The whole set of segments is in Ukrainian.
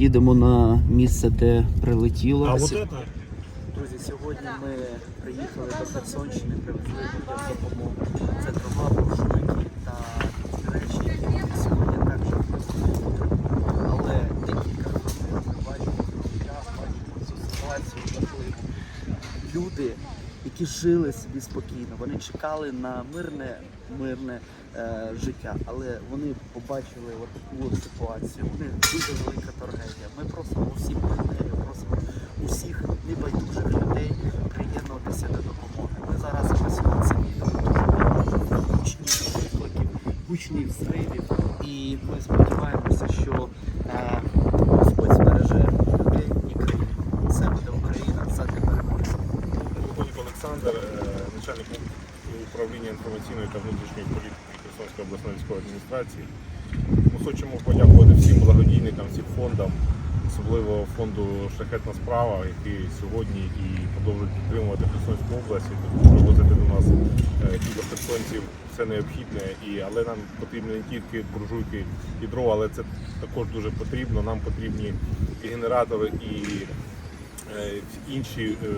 їдемо на місце, де прилетіло. А вот Сі- это? Друзі, сьогодні ми приїхали до Херсонщини, привезли людям допомогу. Це дрова, буржуйки та речі, які вони сьогодні також потребують. Але декілька хвилин ми бачимо час, бачимо цю ситуацію жахливу. Люди, які жили собі спокійно, вони чекали на мирне, мирне е, життя, але вони побачили отаку от ситуацію. Них дуже велика трагедія. Ми просимо усіх партнерів, просимо усіх небайдужих людей приєднуватися до допомоги. Ми зараз працюємо це відео дуже багато гучних викликів, гучних взривів, і ми сподіваємося, що е, Господь збереже людей і країну. Це буде Україна, це для перемоги. Полковник Олександр, е, начальник управління інформаційної та внутрішньої політики Херсонської обласної військової адміністрації. Ми хочемо подякувати всім благодійникам, всім фондам, особливо фонду Шляхетна справа, який сьогодні і продовжує підтримувати Херсонську область, і привозити до нас е, до херсонців все необхідне. І, але нам потрібні не тільки буржуйки і дрова, але це також дуже потрібно. Нам потрібні і генератори, і е, інші е, е,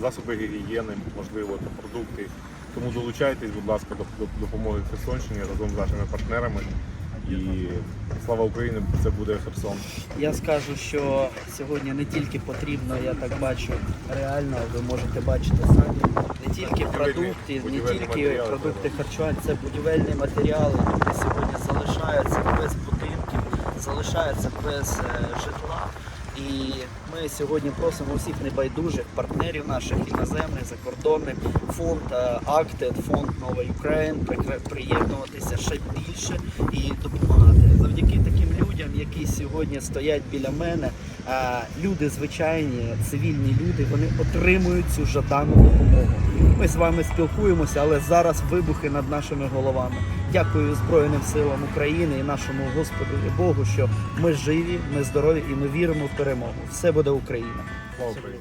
засоби гігієни, можливо, та продукти. Тому долучайтесь, будь ласка, до до допомоги Херсонщині разом з нашими партнерами. І слава Україні! Це буде Херсон. Я скажу, що сьогодні не тільки потрібно, я так бачу, реально, ви можете бачити самі, не тільки продукти, не тільки продукти харчування, це будівельні матеріали, які сьогодні залишаються без будинків, залишаються без е, житла. І ми сьогодні просимо усіх небайдужих партнерів наших іноземних, закордонних, фонд е, Актед, фонд Нова Україн приєднуватися ще більше і допомагати. Завдяки таким людям, які сьогодні стоять біля мене, е, люди звичайні, цивільні люди, вони отримують цю жадану допомогу. Ми з вами спілкуємося, але зараз вибухи над нашими головами. Дякую Збройним силам України і нашому Господу і Богу, що ми живі, ми здорові і ми віримо в перемогу. Все буде Україна. Слава Україні!